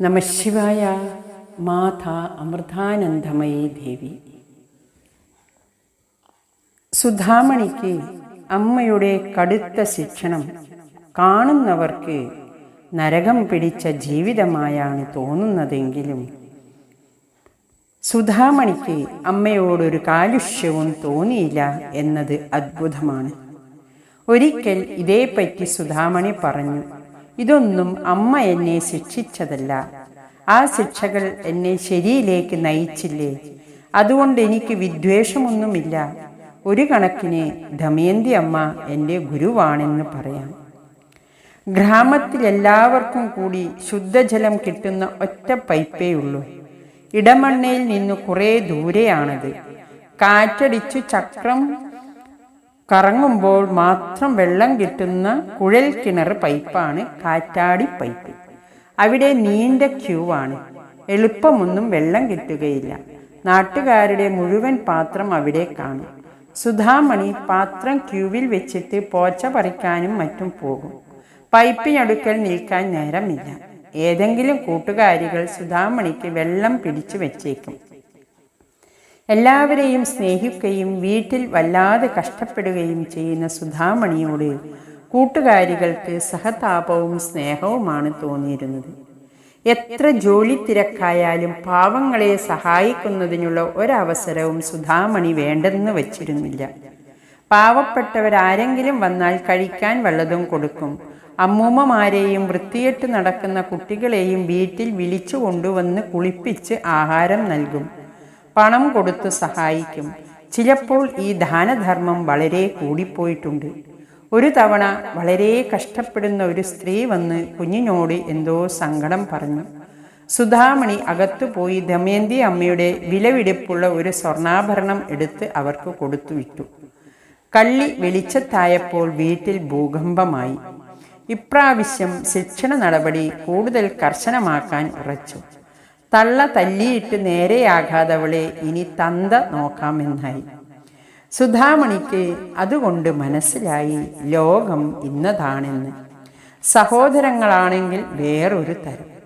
നമശിവായ മാത അമൃതാനന്ദമയി ദേവി. സുധാമണിക്ക് അമ്മയുടെ കടുത്ത ശിക്ഷണം കാണുന്നവർക്ക് നരകം പിടിച്ച ജീവിതമായാണ് തോന്നുന്നതെങ്കിലും സുധാമണിക്ക് അമ്മയോടൊരു കാലുഷ്യവും തോന്നിയില്ല എന്നത് അത്ഭുതമാണ്. ഒരിക്കൽ ഇതേപ്പറ്റി സുധാമണി പറഞ്ഞു ഇതൊന്നും അമ്മ എന്നെ ശിക്ഷിച്ചതല്ല. ആ ശിക്ഷകൾ എന്നെ ശരിയിലേക്ക് നയിച്ചില്ലേ? അതുകൊണ്ട് എനിക്ക് വിദ്വേഷമൊന്നുമില്ല. ഒരു കണക്കിന് ദമയന്തി അമ്മ എന്റെ ഗുരുവാണെന്ന് പറയാം. ഗ്രാമത്തിലെല്ലാവർക്കും കൂടി ശുദ്ധജലം കിട്ടുന്ന ഒറ്റ പൈപ്പേ ഉള്ളൂ. ഇടമണ്ണയിൽ നിന്ന് കുറേ ദൂരെയാണത്. കാറ്റടിച്ചു ചക്രം കറങ്ങുമ്പോൾ മാത്രം വെള്ളം കിട്ടുന്ന കുഴൽ കിണർ പൈപ്പാണ് കാറ്റാടി പൈപ്പ്. അവിടെ നീണ്ട ക്യൂ ആണ്. എളുപ്പമൊന്നും വെള്ളം കിട്ടുകയില്ല. നാട്ടുകാരുടെ മുഴുവൻ പാത്രം അവിടെ കാണും. സുധാമണി പാത്രം ക്യൂവിൽ വെച്ചിട്ട് പോച്ച പറിക്കാനും മറ്റും പോകും. പൈപ്പിനടുക്കൽ നിൽക്കാൻ നേരമില്ല. ഏതെങ്കിലും കൂട്ടുകാരികൾ സുധാമണിക്ക് വെള്ളം പിടിച്ചു വെച്ചേക്കും. എല്ലാവരെയും സ്നേഹിക്കുകയും വീട്ടിൽ വല്ലാതെ കഷ്ടപ്പെടുകയും ചെയ്യുന്ന സുധാമണിയോട് കൂട്ടുകാരികൾക്ക് സഹതാപവും സ്നേഹവുമാണ് തോന്നിയിരുന്നത്. എത്ര ജോലി തിരക്കായാലും പാവങ്ങളെ സഹായിക്കുന്നതിനുള്ള ഒരവസരവും സുധാമണി വേണ്ടെന്ന് വച്ചിരുന്നില്ല. പാവപ്പെട്ടവരാരെങ്കിലും വന്നാൽ കഴിക്കാൻ വല്ലതും കൊടുക്കും. അമ്മൂമ്മമാരെയും വൃത്തിയിട്ട് നടക്കുന്ന കുട്ടികളെയും വീട്ടിൽ വിളിച്ചു കൊണ്ടുവന്ന് കുളിപ്പിച്ച് ആഹാരം നൽകും. പണം കൊടുത്ത് സഹായിക്കും. ചിലപ്പോൾ ഈ ദാനധർമ്മം വളരെ കൂടിപ്പോയിട്ടുണ്ട്. ഒരു തവണ വളരെ കഷ്ടപ്പെടുന്ന ഒരു സ്ത്രീ വന്ന് കുഞ്ഞിനോട് എന്തോ സങ്കടം പറഞ്ഞു. സുധാമണി അകത്തുപോയി ദമയന്തി അമ്മയുടെ വിലവിടിപ്പുള്ള ഒരു സ്വർണാഭരണം എടുത്ത് അവർക്ക് കൊടുത്തു വിട്ടു. കള്ളി വെളിച്ചത്തായപ്പോൾ വീട്ടിൽ ഭൂകമ്പമായി. ഇപ്രാവശ്യം ശിക്ഷണ നടപടി കൂടുതൽ കർശനമാക്കാൻ ഉറച്ചു. തള്ള തല്ലിയിട്ട് നേരെയാകാതവളെ ഇനി തന്ത നോക്കാമെന്നായി. സുധാമണിക്ക് അതുകൊണ്ട് മനസ്സിലായി ലോകം ഇന്നതാണെന്ന്. സഹോദരങ്ങളാണെങ്കിൽ വേറൊരു തരം.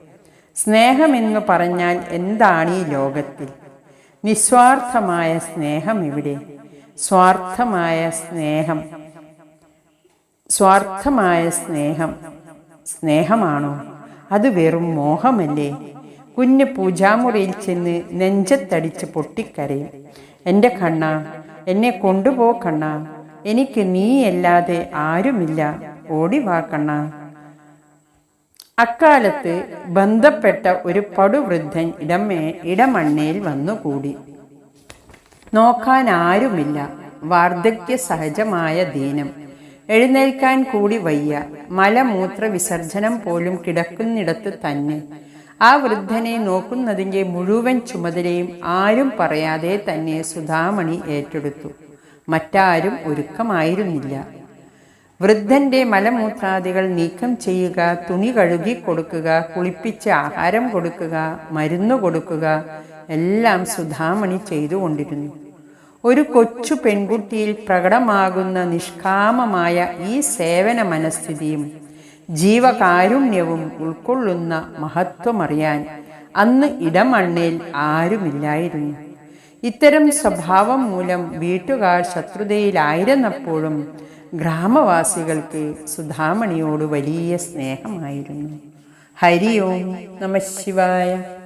സ്നേഹമെന്ന് പറഞ്ഞാൽ എന്താണ് ഈ ലോകത്തിൽ? നിസ്വാർത്ഥമായ സ്നേഹം ഇവിടെ സ്വാർത്ഥമായ സ്നേഹം. സ്വാർത്ഥമായ സ്നേഹം. സ്നേഹമാണോ? അത് വെറും മോഹമല്ലേ? കുഞ്ഞ് പൂജാമുറിയിൽ ചെന്ന് നെഞ്ചത്തടിച്ച് പൊട്ടിക്കരയും. എന്റെ കണ്ണ എന്നെ കൊണ്ടുപോ കണ്ണ. എനിക്ക് നീയല്ലാതെ ആരുമില്ല. ഓടിവാ കണ്ണ. അക്കാലത്ത് ബന്ധപ്പെട്ട ഒരു പടുവൃദ്ധൻ ഇടമേ ഇടമണ്ണയിൽ വന്നുകൂടി. നോക്കാൻ ആരുമില്ല. വാർദ്ധക്യ സഹജമായ ദീനം. എഴുന്നേൽക്കാൻ കൂടി വയ്യ. മലമൂത്ര വിസർജനം പോലും കിടക്കുന്നിടത്ത് തന്നെ. ആ വൃദ്ധനെ നോക്കുന്നതിന്റെ മുഴുവൻ ചുമതലയും ആരും പറയാതെ തന്നെ സുധാമണി ഏറ്റെടുത്തു. മറ്റാരും ഒരുക്കമായിരുന്നില്ല. വൃദ്ധന്റെ മലമൂത്രാദികൾ നീക്കം ചെയ്യുക തുണി കഴുകി കൊടുക്കുക കുളിപ്പിച്ച് ആഹാരം കൊടുക്കുക മരുന്ന് കൊടുക്കുക എല്ലാം സുധാമണി ചെയ്തുകൊണ്ടിരുന്നു ഒരു കൊച്ചു പെൺകുട്ടിയിൽ പ്രകടമാകുന്ന നിഷ്കാമമായ ഈ സേവന മനസ്ഥിതിയും ജീവകാരുണ്യവും ഉൾക്കൊള്ളുന്ന മഹത്വമറിയാൻ അന്ന് ഇടമണ്ണിൽ ആരുമില്ലായിരുന്നു. ഇത്തരം സ്വഭാവം മൂലം വീട്ടുകാർ ശത്രുതയിലായിരുന്നപ്പോഴും ഗ്രാമവാസികൾക്ക് സുധാമണിയോട് വലിയ സ്നേഹമായിരുന്നു. ഹരി ഓം നമ ശിവായ.